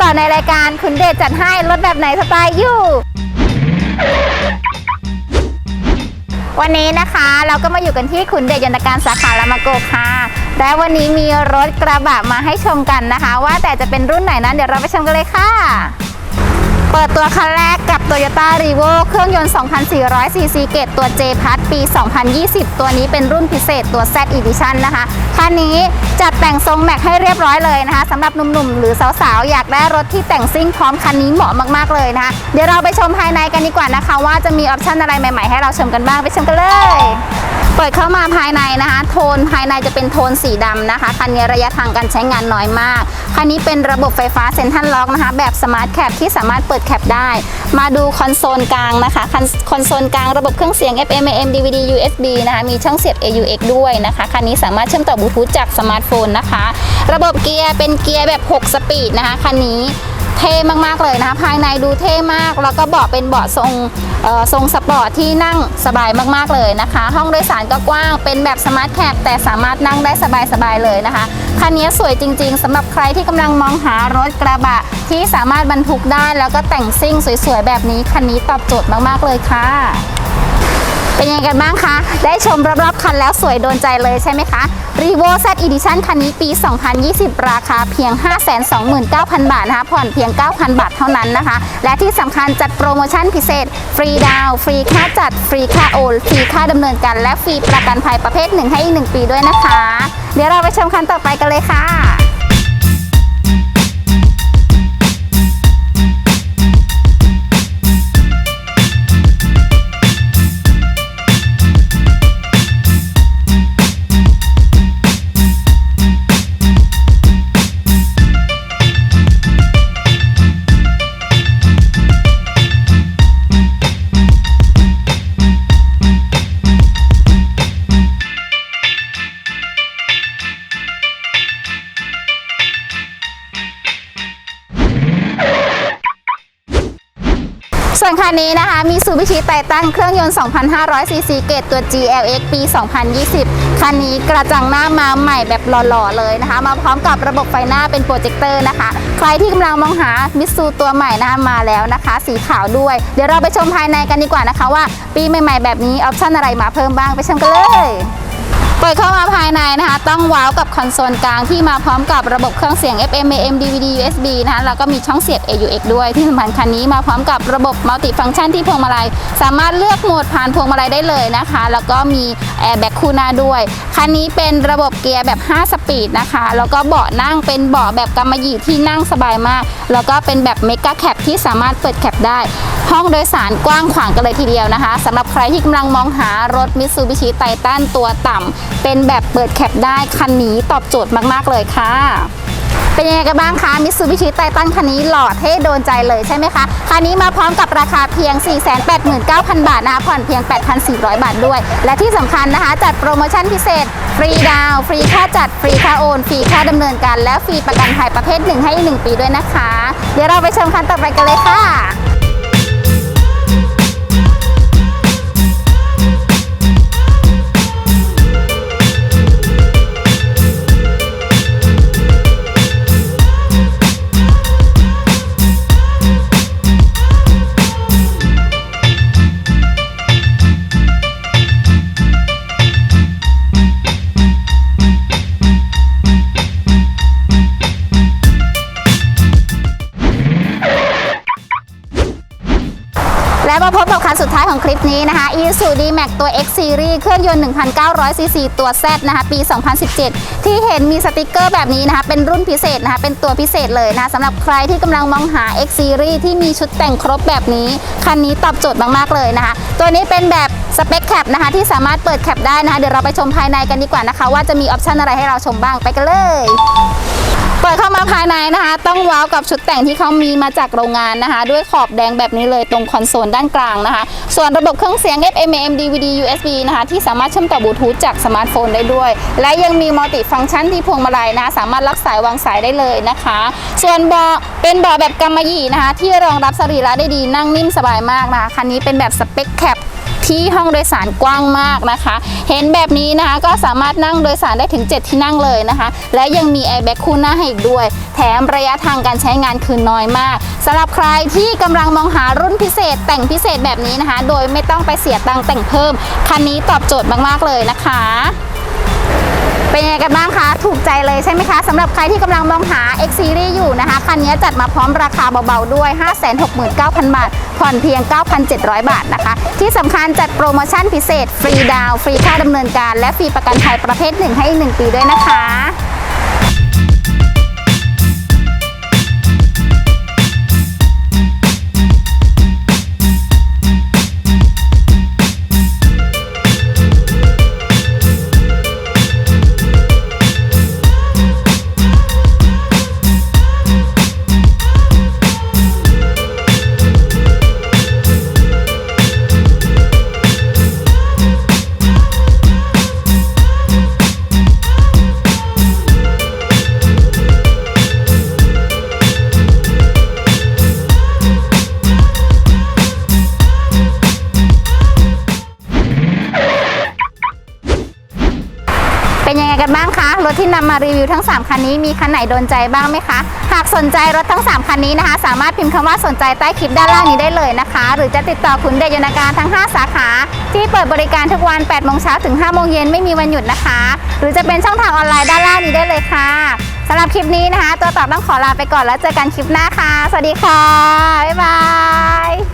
ต่อในรายการคุณเดชจัดให้รถแบบไหนสไตล์อยู่ วันนี้นะคะเราก็มาอยู่กันที่ขุนเดชยนตการสาขาลามาโกค่ะและวันนี้มีรถกระบะมาให้ชมกันนะคะ ว่าแต่จะเป็นรุ่นไหนนั้นเดี๋ยวเราไปชมกันเลยค่ะ ปิดตัวคันแรกกับ Toyota r e v o เครื่องยนต์ 2,400 cc เกตตัว J พัทปี 2020 ตัวนี้เป็นรุ่นพิเศษตัว Z Edition นะคะ คันนี้จัดแต่งทรงแม็กให้เรียบร้อยเลยนะคะสำหรับหนุ่มๆ หรือสาวๆ อยากได้รถที่แต่งซิ่งพร้อมคันนี้เหมาะมากๆเลยนะคะ เดี๋ยวเราไปชมภายในกันดีกว่านะคะ ว่าจะมีออปชันอะไรใหม่ๆ ให้เราชมกันบ้างไปชมกันเลย เปิดเข้ามาภายในนะคะ โทนภายในจะเป็นโทนสีดำนะคะ คันนี้ระยะทางการใช้งานน้อยมาก คันนี้เป็นระบบไฟฟ้าเซ็นทรัลล็อกนะคะ แบบสมาร์ทแคปที่สามารถเปิดแคปได้ มาดูคอนโซลกลางนะคะ คอนคอนโซลกลางระบบเครื่องเสียง FM AM DVD USB นะคะ มีช่องเสียบ AUX ด้วยนะคะ คันนี้สามารถเชื่อมต่อบลูทูธจากสมาร์ทโฟนนะคะ ระบบเกียร์เป็นเกียร์แบบ 6 สปีดนะคะ คันนี้ เท่มากๆเลยนะคะภายในดูเท่มาก แล้วก็เบาะเป็นเบาะทรงเอ่อทรงสปอร์ตที่นั่งสบายมากๆเลยนะคะ ห้องโดยสารก็กว้างเป็นแบบสมาร์ทแคปแต่สามารถนั่งได้สบายๆเลยนะคะคันนี้สวยจริง ๆสำหรับใครที่กำลังมองหารถกระบะที่สามารถบรรทุกได้ แล้วก็แต่งซิ่งสวยๆแบบนี้คันนี้ตอบโจทย์มากๆเลยค่ะ เป็นยังไงกันบ้างคะ ได้ชมรอบๆคันแล้วสวยโดนใจเลยใช่ไหมคะ r e v o Z Edition คันนี้ปี 2020 ราคาเพียง 529,000 บาทนะคะ ผ่อนเพียง 9,000 บาทเท่านั้นนะคะ และที่สำคัญจัดโปรโมชั่นพิเศษ ฟรีดาวฟรีค่าจัด ฟรีค่าโอนฟรีค่าดำเนินการและฟรีประกันภัยประเภท1ให้อีก1ปีด้วยนะคะ เดี๋ยวเราไปชมคันต่อไปกันเลยค่ะ ส่วนคันนี้นะคะมีซูบิชิไททันเครื่องยนต์ 2,500 ซีซีเกตตัว GLX ปี 2020 คันนี้กระจังหน้ามาใหม่แบบหล่อๆเลยนะคะ มาพร้อมกับระบบไฟหน้าเป็นโปรเจคเตอร์นะคะ ใครที่กำลังมองหามิซูตัวใหม่นะคะมาแล้วนะคะ สีขาวด้วย เดี๋ยวเราไปชมภายในกันดีกว่านะคะว่า ปีใหม่ ๆ แบบนี้ออปชั่นอะไรมาเพิ่มบ้างไปชมกันเลย เปิดเข้ามาภายในนะคะ ต้องว้าวกับคอนโซลกลางที่มาพร้อมกับระบบเครื่องเสียง FM AM DVD USB นะคะแล้วก็มีช่องเสียบ AUX ด้วยที่สำคัญคันนี้มาพร้อมกับระบบมัลติฟัง c t ชันที่พวงมาลัย สามารถเลือกโหมดผ่านพวงมาลัยได้เลยนะคะ แล้วก็มีแอร์แบ็กคู่หน้าด้วย คันนี้เป็นระบบเกียร์แบบ 5 สปีดนะคะ แล้วก็เบาะนั่งเป็นเบาะแบบกำมะหยี่ที่นั่งสบายมาก แล้วก็เป็นแบบเมกะแคปที่สามารถเปิดแคปได้ ห้องโดยสารกว้างขวางกันเลยทีเดียวนะคะสำหรับใครที่กำลังมองหารถมิ t ซูบิชิไททันตัวต่ำเป็นแบบเปิดแคปได้คันนี้ตอบโจทย์มากๆเลยค่ะเป็นยังไงกันบ้างคะมิ t ซูบิชิไททันคันนี้หล่อเท่โดนใจเลยใช่ไหมคะคันนี้มาพร้อมกับราคาเพียง 489,000 บาทนะคะผ่อนเพียง 8,400 บาทด้วย และที่สำคัญนะคะ จัดโปรโมชั่นพิเศษ ฟรีดาว ฟรีค่าจัด ฟรีค่าโอน ฟรีค่าดำเนินการ และฟรีประกันภัยประเภท1ให้อีก1ปีด้วยนะคะ เดี๋ยวเราไปชมคันต่อไปกันเลยค่ะ และมาพบกับคันสุดท้ายของคลิปนี้นะคะ Isuzu D-Max ตัว X Series เครื่องยนต์ 1,900ซีซีตัว Z นะคะ ปี 2017 ที่เห็นมีสติกเกอร์แบบนี้นะคะ เป็นรุ่นพิเศษนะคะ เป็นตัวพิเศษเลยนะคะสำหรับใครที่กำลังมองหา X Series ที่มีชุดแต่งครบแบบนี้ คันนี้ตอบโจทย์มาก ๆ เลยนะคะ ตัวนี้เป็นแบบสเปคแคปนะคะ ที่สามารถเปิดแคปได้นะคะ เดี๋ยวเราไปชมภายในกันดีกว่านะคะ ว่าจะมีออปชันอะไรให้เราชมบ้างไปกันเลยามาภายในนะคะ ต้องว้าวกับชุดแต่งที่เขามีมาจากโรงงานนะคะ ด้วยขอบแดงแบบนี้เลยตรงคอนโซลด้านกลางนะคะ ส่วนระบบเครื่องเสียง FM AM DVD USB นะคะ ที่สามารถเชื่อมต่อบลูทูธจากสมาร์ทโฟนได้ด้วย และยังมีมัลติฟังก์ชันที่พวงมาลัยนะะสามารถรับสายวางสายได้เลยนะคะ ส่วนเบาะเป็นเบาะแบบกำมะหยี่นะคะ ที่รองรับสรีระได้ดีนั่งนิ่มสบายมากนะคะคันนี้เป็นแบบสเปคแคป ที่ห้องโดยสารกว้างมากนะคะ เห็นแบบนี้นะคะก็สามารถนั่งโดยสารได้ถึง 7 ที่นั่งเลยนะคะ และยังมีแอร์แบ็กคู่หน้าให้อีกด้วย แถมระยะทางการใช้งานคือน้อยมากสำหรับใครที่กำลังมองหารุ่นพิเศษ แต่งพิเศษแบบนี้นะคะ โดยไม่ต้องไปเสียตังค์แต่งเพิ่ม คันนี้ตอบโจทย์มากๆเลยนะคะ เป็นยังไงกันบ้างคะ ถูกใจเลยใช่ไหมคะสำหรับใครที่กำลังมองหา X Series อยู่นะคะ คันนี้จัดมาพร้อมราคาเบาๆด้วย 569,000 บาท ผ่อนเพียง 9,700 บาทนะคะ ที่สำคัญจัดโปรโมชั่นพิเศษ ฟรีดาวน์ฟรีค่าดำเนินการ และฟรีประกันภัยประเภท1ให้อีก1ปีด้วยนะคะ ที่นำมารีวิวทั้ง 3 คันนี้มีคันไหนโดนใจบ้างไหมคะ หากสนใจรถทั้ง 3 คันนี้นะคะ สามารถพิมพ์คำว่าสนใจใต้คลิปด้านล่างนี้ได้เลยนะคะ หรือจะติดต่อคุณเดชยนต์การทั้ง 5 สาขา ที่เปิดบริการทุกวัน8โมงเช้าถึง5โมงเย็นไม่มีวันหยุดนะคะ หรือจะเป็นช่องทางออนไลน์ด้านล่างนี้ได้เลยค่ะสำหรับคลิปนี้นะคะ ตัวต่อต้องขอลาไปก่อนแล้วเจอกันคลิปหน้าค่ะ สวัสดีค่ะ บ๊ายบาย